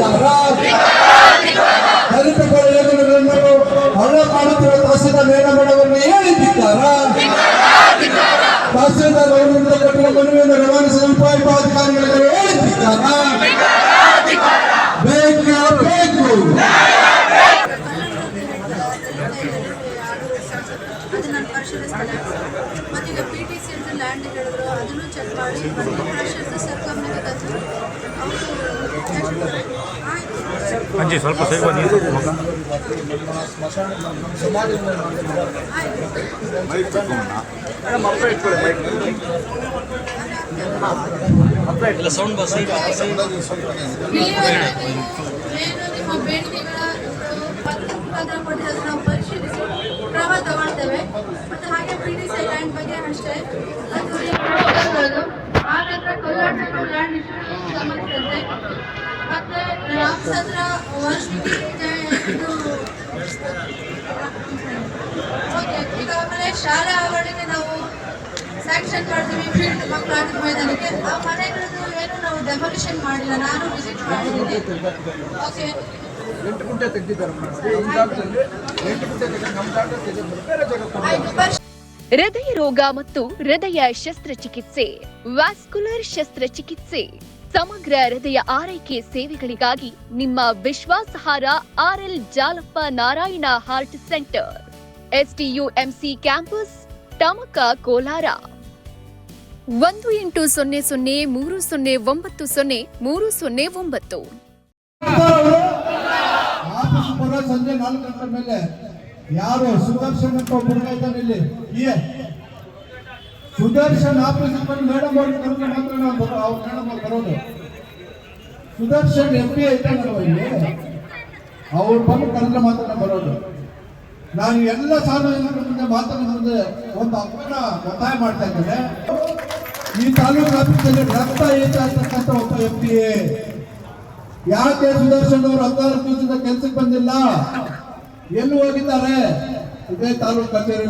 ಧಿಕ್ಕಾರ ದಲಿತಗಳ ಯೋಜನೆಗಳನ್ನು ಹಣ ಮಾಡುತ್ತಿರುವ ತಹಸೀಲ್ದಾರ್ ನೇರ ಮಾಡವನ್ನು ಹೇಳಿ ಧಿಕ್ಕಾರ ತಹಸೀಲ್ದಾರ್ ಅವರಿಂದ ಕಟ್ಟಿದ ಮನವಿಯನ್ನು ರವಾನಿಸಿದ ಉಪವಿಭಾಗಾಧಿಕಾರಿಗಳಿಗೆ ಹೇಳಿ ಧಿಕ್ಕಾರ ಬೇಕು ಬೇಕು ಅದು ನಾನು ಪರಿಶೀಲಿಸ್ತೇನೆ ಮತ್ತು ಈಗ ಪಿ ಟಿ ಸಿ ಅಂತ ಲ್ಯಾಂಡ್ ಹೇಳಿದ್ರು ಅದನ್ನು ಚೆಕ್ ಮಾಡಿ ಮತ್ತು ಪ್ರೊಫೆಷನ್ಸ್ ಸರ್ ಗಮನಕ್ಕೆ ತಂದು ಅವರು ಆಯ್ತು ಅಂಜಿ, ಸ್ವಲ್ಪ ಸೇರಿ ಬನ್ನಿ ಮಗ ಕೊಟ್ಟಿರೋದು ನಾವು ಪರಿಶೀಲಿಸಿ ಮತ್ತು ಹಾಗೆ ಪಿ ಡಿ ಸಿ ಲ್ಯಾಂಡ್ ಬಗ್ಗೆ ಅಷ್ಟೇ ಆ ನಂತರ ಕೋಲಾರ ಲ್ಯಾಂಡ್ ಇಶ್ಯೂ ರಾಮಚಂದ್ರ ವರ್ಷಕ್ಕೆ ಇದು ಓಕೆ ಈಗ ಆಮೇಲೆ ಶಾಲಾ ಆವರಣಕ್ಕೆ ನಾವು ಸ್ಯಾಂಕ್ಷನ್ ಮಾಡ್ತೀವಿ ಫೀಲ್ಡ್ ಮಕ್ಕಳ ಆಟದ ಮೈದಾನಕ್ಕೆ ಆ ಮನೆಗಳದ್ದು ಏನು ನಾವು ಡೆಮೊಲಿಷನ್ ಮಾಡಿಲ್ಲ ನಾನು ವಿಸಿಟ್ ಮಾಡಿದ್ದೀನಿ. ಓಕೆ. ಎಂಟು ಗುಂಟೆ ತೆಗೆದಿದ್ದಾರೆ ನಮ್ಮ ಜಾಗದಲ್ಲಿ ಎಂಟು ಗುಂಟೆ ತೆಗೆದು ನಮ್ಮ ಜಾಗದಲ್ಲಿ ತೆಗೆದಿದ್ದಾರೆ. ಬೇರೆ ಜಾಗ ಆಯ್ತು ಹೃದಯ ರೋಗ ಮತ್ತು ಹೃದಯ ಶಸ್ತ್ರಚಿಕಿತ್ಸೆ. ವ್ಯಾಸ್ಕುಲರ್ ಶಸ್ತ್ರಚಿಕಿತ್ಸೆ. ಸಮಗ್ರ ಹೃದಯ ಆರೈಕೆ ಸೇವೆಗಳಿಗಾಗಿ ನಿಮ್ಮ ವಿಶ್ವಾಸಾರ್ಹ RL Jalappa Narayana heart centre. STUMC campus, Tamaka Kolar. ಒಂದು ಎಂಟು ಸೊನ್ನೆ ಸೊನ್ನೆ ಮೂರು ಸೊನ್ನೆ ಒಂಬತ್ತು ಸೊನ್ನೆ ಮೂರು ಸೊನ್ನೆ ಒಂಬತ್ತು. ಯಾರು ಸುದರ್ಶನ್ ಸುದರ್ಶನ್ ಆಫೀಸ್ ಮೇಡಮ್ ಬರೋದು. ಸುದರ್ಶನ್ ಎಂ ಪಿ ಐತೆ ಇಲ್ಲಿ. ಅವ್ರು ಬಂದು ಕನ್ನಡ ಮಾತನ್ನ ಬರೋದು. ನಾನು ಎಲ್ಲ ಸಾರ್ವಜನಿಕರ ಮುಂದೆ ಮಾತನ್ನ ಒಂದು ಹಕ್ಕನ್ನ ಒತ್ತಾಯ ಮಾಡ್ತಾ ಇದ್ದೇನೆ. ಈ ತಾಲೂಕು ಆಫೀಸಲ್ಲಿ ರಕ್ತ ಹೆಚ್ಚಾಗ್ತಕ್ಕಂಥ ಒಬ್ಬ ಎಂ ಪಿ ಯಾಕೆ ಸುದರ್ಶನ್ ಅವರು ಹದಿನಾರು ದಿವಸದ ಕೆಲಸಕ್ಕೆ ಬಂದಿಲ್ಲ? ಎಲ್ಲಿ ಹೋಗಿದ್ದಾರೆ? ಇದೇ ತಾಲೂಕು ಕಚೇರಿ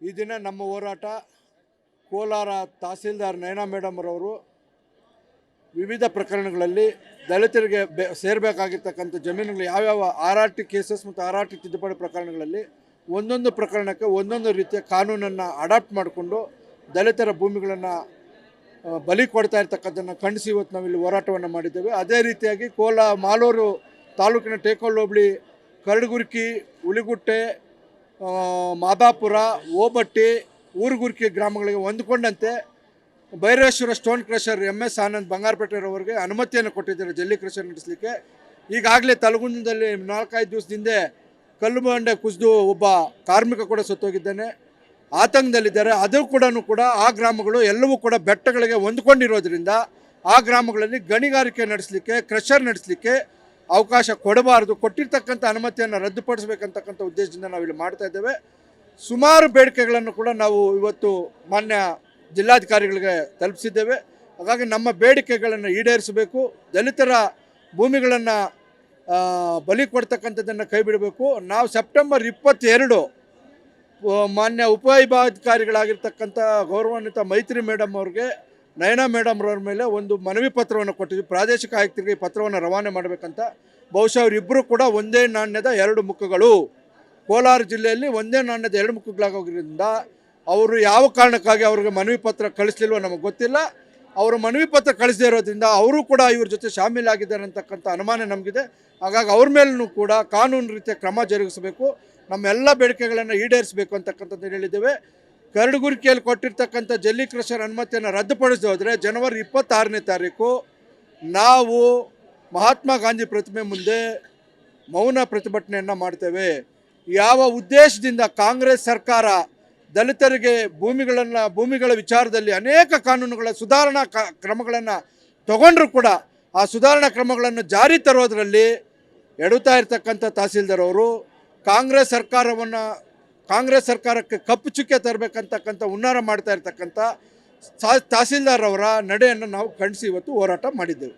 ಈ ದಿನ ನಮ್ಮ ಹೋರಾಟ ಕೋಲಾರ ತಹಸೀಲ್ದಾರ್ ನಯನಾ ಮೇಡಮ್ ರವರು ವಿವಿಧ ಪ್ರಕರಣಗಳಲ್ಲಿ ದಲಿತರಿಗೆ ಬೆ, ಸೇರಬೇಕಾಗಿರ್ತಕ್ಕಂಥ ಜಮೀನುಗಳು ಯಾವ್ಯಾವ ಆರ್ ಆರ್ ಟಿ ಕೇಸಸ್ ಮತ್ತು ಆರ್ ಆರ್ ಟಿ ತಿದ್ದುಪಡಿ ಪ್ರಕರಣಗಳಲ್ಲಿ ಒಂದೊಂದು ಪ್ರಕರಣಕ್ಕೆ ಒಂದೊಂದು ರೀತಿಯ ಕಾನೂನನ್ನು ಅಡಾಪ್ಟ್ ಮಾಡಿಕೊಂಡು ದಲಿತರ ಭೂಮಿಗಳನ್ನು ಬಲಿ ಕೊಡ್ತಾ ಇರ್ತಕ್ಕಂಥದ್ದನ್ನು ಖಂಡಿಸಿ ಇವತ್ತು ನಾವಿಲ್ಲಿ ಹೋರಾಟವನ್ನು ಮಾಡಿದ್ದೇವೆ. ಅದೇ ರೀತಿಯಾಗಿ ಕೋಲ ಮಾಲೂರು ತಾಲೂಕಿನ ಟೇಕೋಲ್ ಹೋಬಳಿ ಕರಡುಗುರ್ಕಿ ಉಳಿಗುಟ್ಟೆ ಮಾದಾಪುರ, ಓಬಟ್ಟಿ ಊರುಗುರ್ಕಿ ಗ್ರಾಮಗಳಿಗೆ ಹೊಂದ್ಕೊಂಡಂತೆ Bhairaveshwara stone crusher M S Anand ಬಂಗಾರಪೇಟೆರವರಿಗೆ ಅನುಮತಿಯನ್ನು ಕೊಟ್ಟಿದ್ದಾರೆ ಜಲ್ಲಿ ಕ್ರಷರ್ ನಡೆಸಲಿಕ್ಕೆ. ಈಗಾಗಲೇ ತಲಗುಂದದಲ್ಲಿ ನಾಲ್ಕೈದು ದಿವಸದಿಂದ ಕಲ್ಲು ಬಂಡೆ ಕುಸಿದು ಒಬ್ಬ ಕಾರ್ಮಿಕ ಕೂಡ ಸತ್ತೋಗಿದ್ದಾನೆ. ಆತಂಕದಲ್ಲಿದ್ದಾರೆ. ಅದು ಕೂಡ ಕೂಡ ಆ ಗ್ರಾಮಗಳು ಎಲ್ಲವೂ ಕೂಡ ಬೆಟ್ಟಗಳಿಗೆ ಹೊಂದ್ಕೊಂಡಿರೋದ್ರಿಂದ ಆ ಗ್ರಾಮಗಳಲ್ಲಿ ಗಣಿಗಾರಿಕೆ ನಡೆಸಲಿಕ್ಕೆ, ಕ್ರಷರ್ ನಡೆಸಲಿಕ್ಕೆ ಅವಕಾಶ ಕೊಡಬಾರದು. ಕೊಟ್ಟಿರ್ತಕ್ಕಂಥ ಅನುಮತಿಯನ್ನು ರದ್ದುಪಡಿಸಬೇಕಂತಕ್ಕಂಥ ಉದ್ದೇಶದಿಂದ ನಾವಿಲ್ಲಿ ಮಾಡ್ತಾ ಇದ್ದೇವೆ. ಸುಮಾರು ಬೇಡಿಕೆಗಳನ್ನು ಕೂಡ ನಾವು ಇವತ್ತು ಮಾನ್ಯ ಜಿಲ್ಲಾಧಿಕಾರಿಗಳಿಗೆ ತಲುಪಿಸಿದ್ದೇವೆ. ಹಾಗಾಗಿ ನಮ್ಮ ಬೇಡಿಕೆಗಳನ್ನು ಈಡೇರಿಸಬೇಕು. ದಲಿತರ ಭೂಮಿಗಳನ್ನು ಬಲಿ ಕೊಡ್ತಕ್ಕಂಥದ್ದನ್ನು ಕೈ ಬಿಡಬೇಕು. ನಾವು ಸೆಪ್ಟೆಂಬರ್ ಇಪ್ಪತ್ತೆರಡು ಮಾನ್ಯ ಉಪವಿಭಾಗಾಧಿಕಾರಿಗಳಾಗಿರ್ತಕ್ಕಂಥ ಗೌರವಾನ್ವಿತ ಮೈತ್ರಿ ಮೇಡಮ್ ಅವ್ರಿಗೆ, ನಯನಾ ಮೇಡಮ್ ಅವ್ರ ಮೇಲೆ ಒಂದು ಮನವಿ ಪತ್ರವನ್ನು ಕೊಟ್ಟಿದ್ವಿ. ಪ್ರಾದೇಶಿಕ ಆಯುಕ್ತರಿಗೆ ಪತ್ರವನ್ನು ರವಾನೆ ಮಾಡಬೇಕಂತ. ಬಹುಶಃ ಅವರಿಬ್ಬರು ಕೂಡ ಒಂದೇ ನಾಣ್ಯದ ಎರಡು ಮುಖಗಳು. ಕೋಲಾರ ಜಿಲ್ಲೆಯಲ್ಲಿ ಒಂದೇ ನಾಣ್ಯದ ಎರಡು ಮುಖಗಳಾಗೋದ್ರಿಂದ ಅವರು ಯಾವ ಕಾರಣಕ್ಕಾಗಿ ಅವ್ರಿಗೆ ಮನವಿ ಪತ್ರ ಕಳಿಸ್ಲಿಲ್ವೋ ನಮಗೆ ಗೊತ್ತಿಲ್ಲ. ಅವರು ಮನವಿ ಪತ್ರ ಕಳಿಸದೇ ಇರೋದ್ರಿಂದ ಅವರು ಕೂಡ ಇವ್ರ ಜೊತೆ ಶಾಮೀಲಾಗಿದ್ದಾರೆ ಅಂತಕ್ಕಂಥ ಅನುಮಾನ ನಮಗಿದೆ. ಹಾಗಾಗಿ ಅವ್ರ ಮೇಲೂ ಕೂಡ ಕಾನೂನು ರೀತಿಯ ಕ್ರಮ ಜರುಗಿಸಬೇಕು. ನಮ್ಮೆಲ್ಲ ಬೇಡಿಕೆಗಳನ್ನು ಈಡೇರಿಸಬೇಕು ಅಂತಕ್ಕಂಥದ್ದು ಹೇಳಿದ್ದೇವೆ. ಕರಡುಗುರಿಕೆಯಲ್ಲಿ ಕೊಟ್ಟಿರ್ತಕ್ಕಂಥ ಜಲ್ಲಿ ಕ್ರಷರ್ ಅನುಮತಿಯನ್ನು ರದ್ದುಪಡಿಸಿ ಹೋದರೆ ಜನವರಿ ಇಪ್ಪತ್ತಾರನೇ ತಾರೀಕು ನಾವು ಮಹಾತ್ಮ ಗಾಂಧಿ ಪ್ರತಿಮೆ ಮುಂದೆ ಮೌನ ಪ್ರತಿಭಟನೆಯನ್ನು ಮಾಡ್ತೇವೆ. ಯಾವ ಉದ್ದೇಶದಿಂದ ಕಾಂಗ್ರೆಸ್ ಸರ್ಕಾರ ದಲಿತರಿಗೆ ಭೂಮಿಗಳನ್ನು, ಭೂಮಿಗಳ ವಿಚಾರದಲ್ಲಿ ಅನೇಕ ಕಾನೂನುಗಳ ಸುಧಾರಣಾ ಕ್ರಮಗಳನ್ನು ತಗೊಂಡ್ರೂ ಕೂಡ ಆ ಸುಧಾರಣಾ ಕ್ರಮಗಳನ್ನು ಜಾರಿ ತರೋದರಲ್ಲಿ ಎಡುತ್ತಾ ಇರ್ತಕ್ಕಂಥ ತಹಸೀಲ್ದಾರ್ ಅವರು ಕಾಂಗ್ರೆಸ್ ಸರ್ಕಾರವನ್ನು, ಕಾಂಗ್ರೆಸ್ ಸರ್ಕಾರಕ್ಕೆ ಕಪ್ಪು ಚುಕ್ಕೆ ತರಬೇಕಂತಕ್ಕಂಥ ಹುನ್ನಾರ ಮಾಡ್ತಾ ಇರ್ತಕ್ಕಂಥ ತಹಸೀಲ್ದಾರ್ ಅವರ ನಡೆಯನ್ನು ನಾವು ಖಂಡಿಸಿ ಇವತ್ತು ಹೋರಾಟ ಮಾಡಿದ್ದೇವೆ.